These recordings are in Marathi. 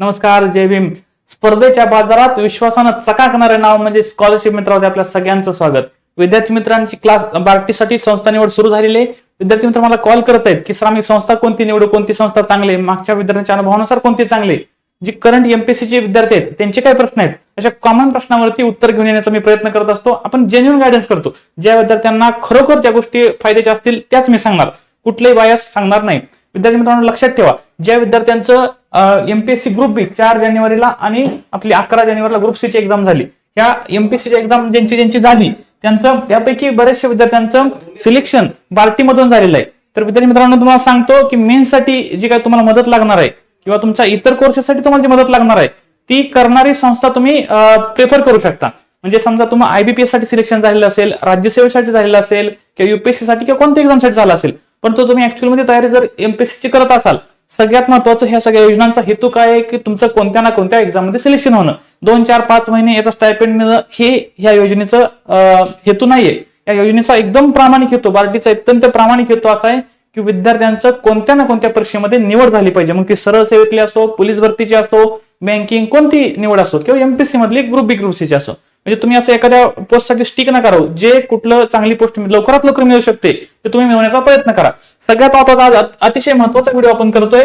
नमस्कार जय भीम. स्पर्धेच्या बाजारात विश्वासानं चकाकणारे नाव म्हणजे स्कॉलरशिप मित्रांमध्ये आपल्या सगळ्यांचं स्वागत. विद्यार्थी मित्रांची क्लास बार्टीसाठी संस्था निवड सुरू झालेली आहे. विद्यार्थी मित्र मला कॉल करत आहेत की सर आम्ही संस्था कोणती निवडू? कोणती संस्था चांगली मागच्या विद्यार्थ्यांच्या अनुभवानुसार कोणती चांगली जी जे करंट एमपीएससी चे विद्यार्थी आहेत त्यांचे काय प्रश्न आहेत? अशा कॉमन प्रश्नावरती उत्तर घेऊन येण्याचा मी प्रयत्न करत असतो. आपण जेन्युअन गायडन्स करतो. ज्या विद्यार्थ्यांना खरोखर ज्या गोष्टी फायद्याच्या असतील त्याच मी सांगणार. कुठलेही बायस सांगणार नाही. विद्यार्थी मित्रांनो लक्षात ठेवा. ज्या विद्यार्थ्यांचं एमपीएससी ग्रुप बी चार जानेवारीला आणि आपली अकरा जानेवारीला ग्रुप सी ची एक्झाम झाली. ह्या एमपीएससीची एक्झाम ज्यांची ज्यांची झाली त्यांचं त्यापैकी बऱ्याचशा विद्यार्थ्यांचं सिलेक्शन बार्टीमधून झालेलं आहे. तर विद्यार्थी मित्रांनो तुम्हाला सांगतो की मेन्ससाठी जी काय तुम्हाला मदत लागणार आहे किंवा तुमच्या इतर कोर्सेससाठी तुम्हाला जी मदत लागणार आहे ती करणारी संस्था तुम्ही प्रेफर करू शकता. म्हणजे समजा तुम्हाला आयबीपीएससाठी सिलेक्शन झालेलं असेल राज्यसेवेसाठी झालेलं असेल किंवा युपीएससी साठी किंवा कोणत्या एक्झामसाठी झालं असेल परंतु तुम्ही ऍक्च्युअलमध्ये तयारी जर एमपीएससीची करत असाल सगळ्यात महत्वाचं ह्या सगळ्या योजनांचा हेतू काय आहे की तुमचं कोणत्या ना कोणत्या एक्झाममध्ये सिलेक्शन होणं? दोन चार पाच महिने याचा स्टायपेंड मिळणं हे ह्या योजनेचं हेतू नाहीये. या योजनेचा एकदम प्रामाणिक हेतू बार्टीचा अत्यंत प्रामाणिक हेतू असा आहे की विद्यार्थ्यांचं कोणत्या ना कोणत्या परीक्षेमध्ये निवड झाली पाहिजे. मग ती सरळ सेवेतली असो पोलीस भरतीची असो बँकिंग कोणती निवड असो किंवा एमपीएससी मधली ग्रुप बी ग्रुप सीची असो. म्हणजे तुम्ही असं एखाद्या पोस्टसाठी स्टिक ना करा जे कुठलं चांगली पोस्ट लवकरात लवकर मिळू शकते ते तुम्ही मिळवण्याचा प्रयत्न करा. सगळ्यात महत्त्वाचा आज अतिशय महत्त्वाचा व्हिडिओ आपण करतोय.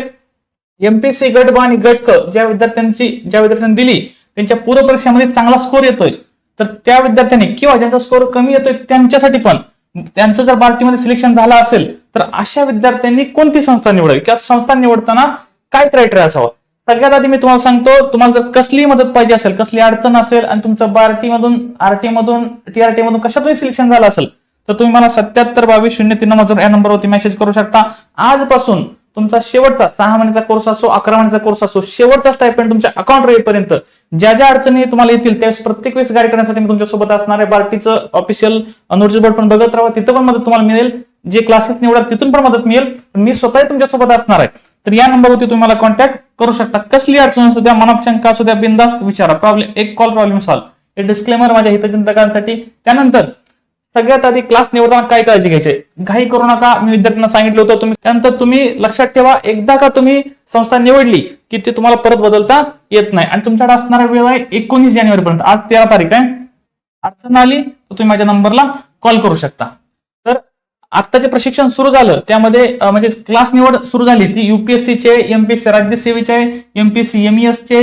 एमपीसी गट ब आणि गट क ज्या विद्यार्थ्यांची ज्या विद्यार्थ्यांनी दिली त्यांच्या पूर्व परीक्षामध्ये चांगला स्कोर येतोय. तर त्या विद्यार्थ्यांनी किंवा ज्यांचा स्कोर कमी येतोय त्यांच्यासाठी पण त्यांचं जर बार्टीमध्ये सिलेक्शन झालं असेल तर अशा विद्यार्थ्यांनी कोणती संस्था निवडावी? किंवा संस्था निवडताना काय क्रायटेरिया असावा? सगळ्यात आधी मी तुम्हाला सांगतो तुम्हाला जर कसली मदत पाहिजे असेल कसली अडचण असेल आणि तुमचं बार्टी मधून आरटी मधून टीआरटी मधून कशातून सिलेक्शन झालं असेल तर तुम्ही मला सत्याहत्तर बावीस शून्य तीन नंबर या नंबरवरती मेसेज करू शकता. आजपासून तुमचा शेवटचा सहा महिन्याचा कोर्स असो अकरा महिन्याचा कोर्स असो शेवटचा स्टायपेंड तुमच्या अकाउंट रेटपर्यंत ज्या ज्या अडचणी तुम्हाला येतील त्यावेळेस प्रत्येक वेळेस गाईड करण्यासाठी मी तुमच्यासोबत असणार आहे. बार्टीचं ऑफिशियल नोटीस बोर्ड पण बघत राहा. तिथं पण मदत तुम्हाला मिळेल. जे क्लासेस निवडा तिथून पण मदत मिळेल. पण मी स्वतः तुमच्यासोबत असणार आहे. तर या नंबरवरती तुम्ही मला कॉन्टॅक्ट करू शकता. कसली अडचण असू द्या मनात शंका असू द्या बिंदास्त विचारा. प्रॉब्लेम एक कॉल प्रॉब्लेम सॉल्व हे डिस्क्लेमर माझ्या हितचिंतकांसाठी. त्यानंतर सगळ्यात आधी क्लास निवडताना काय काळजी घ्यायची? घाई करू नका. मी विद्यार्थ्यांना सांगितलं होतं तुम्ही त्यानंतर तुम्ही लक्षात ठेवा एकदा का तुम्ही संस्था निवडली की ती तुम्हाला परत बदलता येत नाही. आणि तुमच्याकडे असणारा वेळ आहे एकोणीस जानेवारी पर्यंत आज तेरा तारीख आहे. अडचण आली तर तुम्ही माझ्या नंबरला कॉल करू शकता. तर आत्ताचे प्रशिक्षण सुरू झालं. त्यामध्ये म्हणजे क्लास निवड सुरू झाली. ती युपीएससी चे एमपीएससी राज्यसेवेचे एमपीएससी एमईएस चे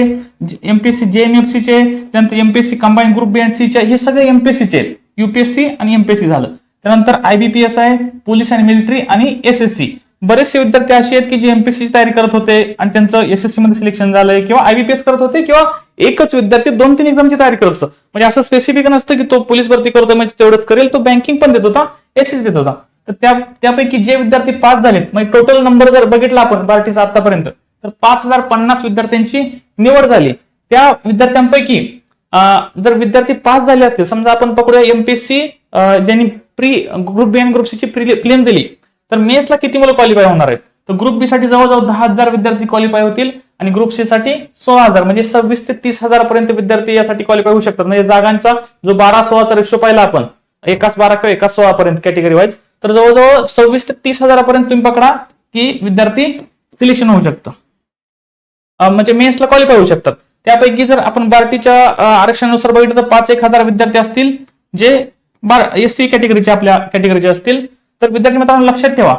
एमपीएससी जेएमएफसी चे त्यानंतर MPSC combine group B N चे हे सगळे एमपीएससी चे. युपीएससी आणि एमपीएससी झालं. त्यानंतर आयबीपीएस आहे पोलीस आणि मिलिटरी आणि एसएससी बरेचसे विद्यार्थी असे आहेत की जे एमपीएससी तयारी करत होते आणि त्यांचं एसएससी मध्ये सिलेक्शन झालंय किंवा आयबीपीएस करत होते किंवा एकच विद्यार्थी दोन तीन एक्झामची तयारी करत होतं. म्हणजे असं स्पेसिफिक नसतं की तो पोलीस भरती करतो म्हणजे तेवढंच करेल तो बँकिंग पण देत होता एसएससी देत होता. तर त्या त्यापैकी जे विद्यार्थी पास झालेत म्हणजे टोटल नंबर जर बघितला आपण बार्टीचा आतापर्यंत तर पाच हजार पन्नास विद्यार्थ्यांची निवड झाली. त्या विद्यार्थ्यांपैकी जर विद्यार्थी पास झाले असतील समजा आपण पकडूया एमपीएससी ज्यांनी प्री ग्रुप बी आणि ग्रुप सी ची प्लेन दिली तर मेन्सला किती मुलं क्वालिफाय होणार आहेत? तर ग्रुप बी साठी जवळजवळ दहा हजार विद्यार्थी क्वालिफाय होतील आणि ग्रुप सी साठी सोळा हजार म्हणजे सव्वीस ते तीस हजारपर्यंत विद्यार्थी यासाठी क्वालिफाय होऊ शकतात. म्हणजे जागांचा जो बारा सोळाचा रेशो पाहिला आपण एकाच बारा किंवा एकाच सोळा पर्यंत कॅटेगरी वाईज तर जवळजवळ सव्वीस ते तीस हजारापर्यंत तुम्ही पकडा की विद्यार्थी सिलेक्शन होऊ शकतं. म्हणजे मेन्सला क्वालिफाय होऊ शकतात. त्यापैकी जर आपण बार्टीच्या आरक्षणानुसार बघितलं तर पाच एक हजार विद्यार्थी असतील जे बार एस सी कॅटेगरीचे आपल्या कॅटेगरीचे असतील. तर विद्यार्थी मित्रांनो लक्षात ठेवा.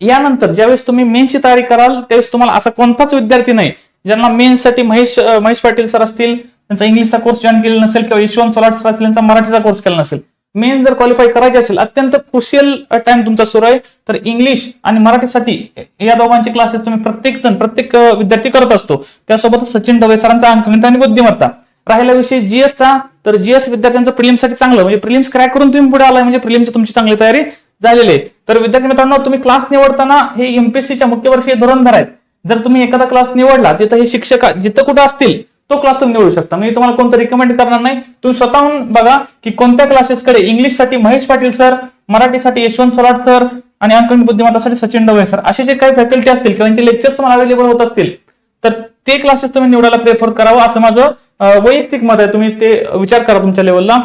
यानंतर ज्यावेळेस तुम्ही मेन्सची तयारी कराल त्यावेळेस तुम्हाला असा कोणताच विद्यार्थी नाही ज्यांना मेन्ससाठी महेश महेश पाटील सर असतील त्यांचा इंग्लिशचा कोर्स जॉईन केलेला नसेल किंवा यशवंत सोलाट सर असतील त्यांचा मराठीचा कोर्स केला नसेल. मेन जर क्वालिफाय करायचे असेल अत्यंत क्रुशियल टाइम तुमचा सुरू आहे. तर इंग्लिश आणि मराठीसाठी या दोघांचे क्लासेस तुम्ही प्रत्येक जण प्रत्येक विद्यार्थी करत असतो. त्यासोबत सचिन डवे सरांचा अंकगणित आणि बुद्धिमत्ता. राहिला विषय जीएसचा तर जीएस विद्यार्थ्यांचं प्रिलिम्ससाठी चांगलं म्हणजे प्रिलिम्स क्रॅक करून तुम्ही पुढे आलाय म्हणजे प्रिलिमची तुमची चांगली तयारी झालेली आहे. तर विद्यार्थी मित्रांनो तुम्ही क्लास निवडताना हे एमपीएससीच्या मुख्य वर्षीय धोरण धरायत जर तुम्ही एखादा क्लास निवडला तिथं हे शिक्षक जिथं कुठं असतील तो क्लास तुम्ही निवडू शकता. मी तुम्हाला कोणतं रिकमेंड करणार नाही. तुम्ही स्वतःहून बघा की कोणत्या क्लासेसकडे इंग्लिशसाठी महेश पाटील सर मराठीसाठी यशवंत सराट सर आणि अंकण बुद्धिमत्तासाठी सचिन डवळे सर असे जे काही फॅकल्टी असतील किंवा त्यांचे लेक्चर्स तुम्हाला अवेलेबल होत असतील तर ते क्लासेस तुम्ही निवडायला प्रेफर करावं असं माझं वैयक्तिक मत आहे. तुम्ही ते विचार करा तुमच्या लेवलला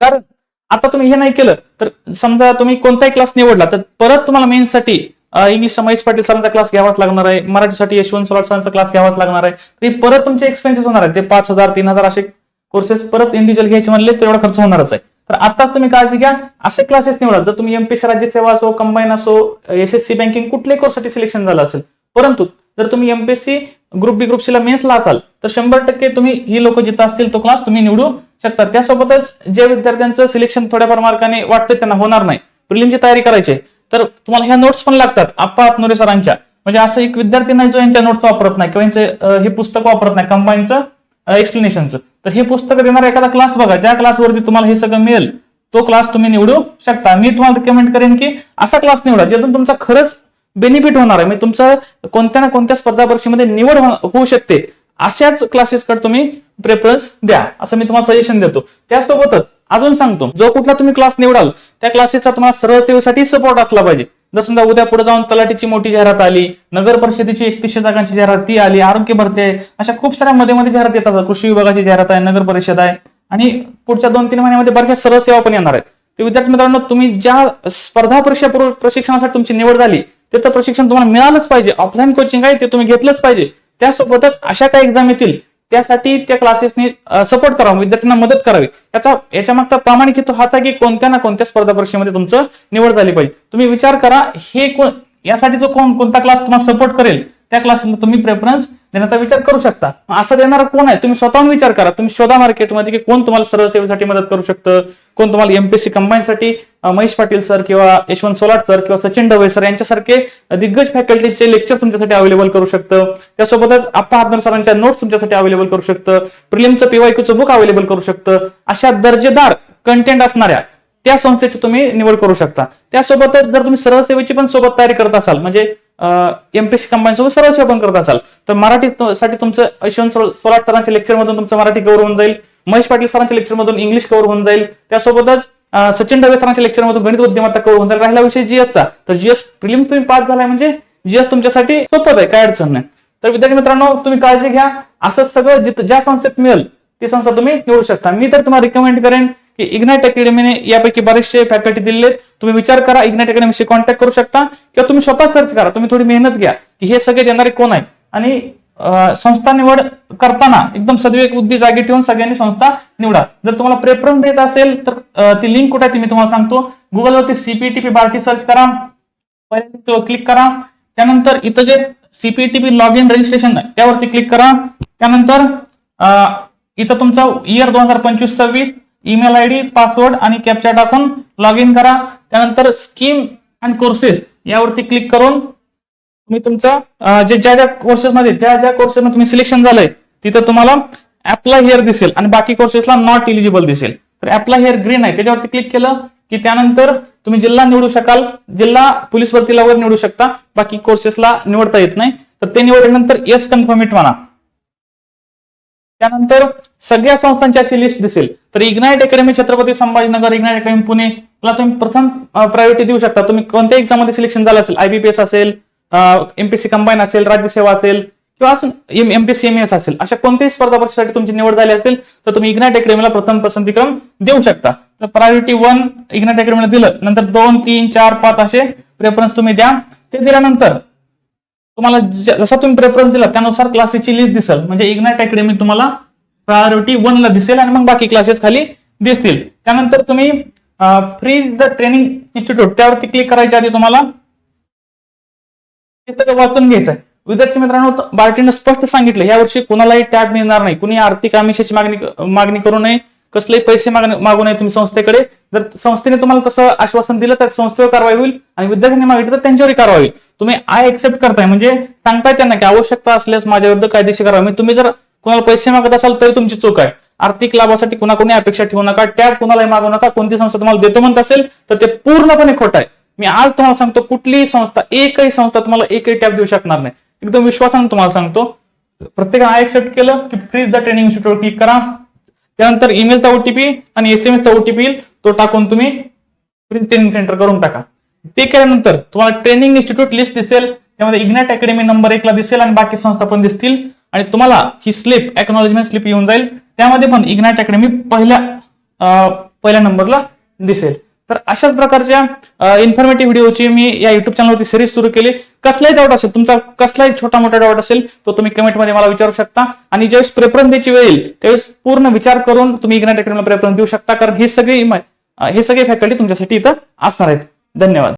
कारण आता तुम्ही हे नाही केलं तर समजा तुम्ही कोणताही क्लास निवडला तर परत तुम्हाला मेन्ससाठी इंग्लिशचा महेश पाटील सरांचा क्लास घ्यावाच लागणार आहे. मराठीसाठी यशवंत सोलाट सरांचा क्लास घ्यावाच लागणार आहे. तर परत तुमचे एक्सपेन्सेस होणार आहेत. ते पाच हजार तीन हजार असे कोर्सेस परत इंडिव्हिज्युअल घ्यायचे म्हणले तर एवढा खर्च होणारच आहे. तर आताच तुम्ही काळजी घ्या. असे क्लासेस निवडा. जर तुम्ही एमपीसी राज्य सेवा असो कंबाईन असो एसएससी बँकिंग कुठल्याही कोर्ससाठी सिलेक्शन झालं असेल. परंतु जर तुम्ही MPSC group B group C ला मेन्सला असाल तर शंभर टक्के तुम्ही ही लोक जिथं असतील तो क्लास तुम्ही निवडू शकता. त्यासोबतच जे विद्यार्थ्यांचं सिलेक्शन थोड्याफार मार्काने वाटतं त्यांना होणार नाही. प्रिलिमची तयारी करायची आहे, तर तुम्हाला ह्या नोट्स पण लागतात आप्पा आत्मोरे सरांच्या. म्हणजे असं एक विद्यार्थी नाही जो यांच्या नोट्स वापरत नाही किंवा यांचे हे पुस्तक वापरत नाही कंबाईनचं एक्सप्लेनेशनचं तर हे पुस्तक देणारा एखादा क्लास बघा ज्या क्लासवरती तुम्हाला हे सगळं मिळेल तो क्लास तुम्ही निवडू शकता. मी तुम्हाला रिकमेंड करेन की असा क्लास निवडा ज्यातून तुमचा खरंच बेनिफिट होणार आहे. म्हणजे तुमचं कोणत्या ना कोणत्या स्पर्धा परीक्षेमध्ये निवड हो, होऊ शकते अशाच क्लासेसकडे तुम्ही प्रेफरन्स द्या. असं मी तुम्हाला सजेशन देतो. त्यासोबतच अजून सांगतो जो कुठला तुम्ही क्लास निवडाल त्या क्लासेसचा तुम्हाला सरळ सेवेसाठी सपोर्ट असला पाहिजे. जर समजा उद्या पुढे जाऊन तलाठीची मोठी जाहिरात आली नगर परिषदेची एकतीसशे जागांची जाहिरात ती आली आरोग्य भरती आहे अशा खूप साऱ्या मध्ये मध्ये जाहिरात येतात. कृषी विभागाची जाहिरात आहे नगर परिषद आहे आणि पुढच्या दोन तीन महिन्यामध्ये बऱ्याचशा सरळ सेवा पण येणार आहेत. तर विद्यार्थी मित्रांनो तुम्ही ज्या स्पर्धा परीक्षा प्रशिक्षणासाठी तुमची निवड झाली ते तर प्रशिक्षण तुम्हाला मिळालंच पाहिजे. ऑफलाईन कोचिंग आहे ते तुम्ही घेतलंच पाहिजे. त्यासोबतच अशा काही एक्झाम येतील त्यासाठी त्या क्लासेसनी सपोर्ट करावा विद्यार्थ्यांना मदत करावी. याचा याच्या मागचा प्रामाणिक हेतू हाच आहे की कोणत्या ना कोणत्या स्पर्धा परीक्षेमध्ये तुमचं निवड झाली पाहिजे. तुम्ही विचार करा हे कोण यासाठी जो कोण कोणता क्लास तुम्हाला सपोर्ट करेल त्या क्लासला तुम्ही प्रेफरन्स देण्याचा विचार करू शकता. असं देणारा कोण आहे? तुम्ही स्वतःहून विचार करा. तुम्ही शोधा मार्केटमध्ये की कोण तुम्हाला सरळ सेवेसाठी मदत करू शकतं? कोण तुम्हाला एमपीएससी कंबाईनसाठी महेश पाटील सर किंवा यशवंत सोलाट सर किंवा सचिन डवे सर यांच्यासारखे दिग्गज फॅकल्टीचे लेक्चर तुमच्यासाठी अवेलेबल करू शकतं. त्यासोबतच आप्पा हातनर सरांच्या नोट्स तुमच्यासाठी अवेलेबल करू शकतं. प्रिलिमचं पीवायक्यूचं बुक अवेलेबल करू शकतं. अशा दर्जेदार कंटेंट असणाऱ्या त्या संस्थेची तुम्ही निवड करू शकता. त्यासोबतच जर तुम्ही सरळ सेवेची पण सोबत तयारी करत असाल म्हणजे एमपीसी कंबाईन सोबत सरळ सेवा पण करत असाल तर मराठी साठी तुमचं यशवंत सोलाट सरांच्या लेक्चर मधून तुमचं मराठी कव्हर होऊन जाईल. महेश पाटील सरांच्या लेक्चर मधून इंग्लिश कव्हर होऊन जाईल. त्यासोबतच सचिन ढवे सरांच्या लेक्चर मधून गणित बुद्धिमत्ता कव्हर होऊन जाईल. राहिला विषय जीएसचा तर जीएस प्रिलिम्स तुम्ही पास झालाय म्हणजे जीएस तुमच्यासाठी सोपं आहे काय अडचण नाही. तर विद्यार्थी मित्रांनो तुम्ही काळजी घ्या. असं सगळं जिथं ज्या संस्थेत मिळेल ती संस्था तुम्ही निवडू शकता. मी तर तुम्हाला रिकमेंड करेन की इग्नाइट अकॅडमीने यापैकी बरेचसे फॅकल्टी दिलेत तुम्ही विचार करा इग्नाइट अकॅडमीशी कॉन्टॅक्ट करू शकता. किंवा तुम्ही स्वतः सर्च करा. तुम्ही थोडी मेहनत घ्या की हे सगळे देणारे कोण आहेत? आणि संस्था निवड करताना एकदम सद्विवेक बुद्धी जागी ठेवून सगळ्यांनी संस्था निवडा. जर तुम्हाला प्रेफरन्स द्यायचा असेल तर ती लिंक कुठे आहे ती मी तुम्हाला सांगतो. गुगलवरती सीपीटीपी बार्टी सर्च करा. पहिल्या क्लिक करा. त्यानंतर इथं जे सीपीटीपी लॉग इन रजिस्ट्रेशन आहे त्यावरती क्लिक करा. त्यानंतर इथं तुमचा इयर दोन हजार पंचवीस सव्वीस ईमेल आय डी पासवर्ड आणि कॅप्चा टाकून लॉग इन करा. त्यानंतर स्कीम अँड कोर्सेस यावरती क्लिक करून तुम्ही तुमचा जे ज्या ज्या कोर्सेसमध्ये ज्या ज्या कोर्सेसमध्ये तुम्ही सिलेक्शन झालंय तिथं तुम्हाला अप्लाय हिअर दिसेल आणि बाकी कोर्सेसला नॉट इलिजिबल दिसेल. तर अप्लाय हिअर ग्रीन आहे. त्याच्यावरती क्लिक केलं की त्यानंतर तुम्ही जिल्हा निवडू शकाल. जिल्हा पोलीस भरतीला निवडू शकता. बाकी कोर्सेसला निवडता येत नाही. तर ते निवडल्यानंतर येस कन्फर्मिट म्हणा. त्यानंतर सगळ्या संस्थांची अशी लिस्ट दिसेल. तर Ignite Academy Chhatrapati Sambhajinagar Ignite Academy Pune ला तुम्ही प्रथम प्रायोरिटी देऊ शकता. तुम्ही कोणत्या एक्झाममध्ये सिलेक्शन झालं असेल आयबीपीएस असेल एमपीसी कंबाईन असेल राज्यसेवा असेल किंवा एमपीसी एमएस असेल अशा कोणत्याही स्पर्धा परीक्षेसाठी तुमची निवड झाली असेल तर तुम्ही इग्नाइट अकॅडमीला प्रथम पसंतीक्रम देऊ शकता. तर प्रायोरिटी वन इग्नाइट अकॅडमीला दिलं. नंतर दोन तीन चार पाच असे प्रेफरन्स तुम्ही द्या. ते दिल्यानंतर तुम्हाला जसा तुम्ही प्रेफरन्स दिला त्यानुसार क्लासेसची लिस्ट दिसेल. म्हणजे इग्नाइट अकॅडमी तुम्हाला प्रायोरिटी वन ला दिसेल आणि मग बाकी क्लासेस खाली दिसतील. त्यानंतर तुम्ही फ्रीज द ट्रेनिंग इन्स्टिट्यूट त्यावरती क्लिक करायच्या आधी तुम्हाला हे सगळं वाचून घ्यायचं आहे विद्यार्थी मित्रांनो बार्टीनं स्पष्ट सांगितलं यावर्षी कुणालाही टॅब मिळणार नाही. कुणी आर्थिक आमिषाची मागणी मागणी करू नये. कसलेही पैसे मागू नये तुम्ही संस्थेकडे. जर संस्थेने तुम्हाला तसं आश्वासन दिलं तर संस्थेवर कारवाई होईल आणि विद्यार्थ्यांनी मागितलं तर त्यांच्यावरही कारवाई होईल. तुम्ही आय एक्सेप्ट करताय. म्हणजे सांगताय त्यांना की आवश्यकता असल्यास माझ्या विरुद्ध कायदेशीर कारवाई. म्हणजे तुम्ही जर कुणाला पैसे मागत असाल तरी तुमची चूक आहे. आर्थिक लाभासाठी कुणाकोणी अपेक्षा ठेवू नका टॅब कुणालाही मागू नका. कोणती संस्था तुम्हाला देतो म्हणत असेल तर ते पूर्णपणे खोट आहे. मी आज तुम्हाला सांगतो कुठलीही संस्था एकही संस्था तुम्हाला एकही टॅब देऊ शकणार नाही. एकदम विश्वासाने तुम्हाला सांगतो. प्रत्येकाने आय एक्सेप्ट केलं की freeze the training institute click करा. त्यानंतर ईमेलचा ओटीपी आणि एसएमएसचा ओटीपी येईल. ओटीपी तो टाकून तुम्ही फ्रीज ट्रेनिंग सेंटर करून टाका. ते केल्यानंतर तुम्हाला ट्रेनिंग इन्स्टिट्यूट लिस्ट दिसेल. त्यामध्ये इग्नॅट अकॅडमी नंबर एकला दिसेल आणि बाकी संस्था पण दिसतील. आणि तुम्हाला ही स्लिप एक्नॉलेजमेंट स्लिप येऊन जाईल. त्यामध्ये पण इग्नॅट अकॅडमी पहिल्या पहिल्या नंबरला दिसेल. तर अशाच प्रकारच्या इन्फॉर्मेटिव्ह व्हिडिओची मी या युट्यूब चॅनलवरती सिरीज सुरू केली. कसलाही डाऊट असेल तुमचा कसलाही छोटा मोठा डाऊट असेल तो तुम्ही कमेंटमध्ये मला विचारू शकता. आणि ज्यावेळेस प्रेफरन्स द्यायची वेळ येईल त्यावेळेस पूर्ण विचार करून तुम्ही इग्नाट अकॅडमीला प्रेफरन्स देऊ शकता. कारण हे सगळी हे सगळे फॅकल्टी तुमच्यासाठी इथं असणार आहेत. धन्यवाद.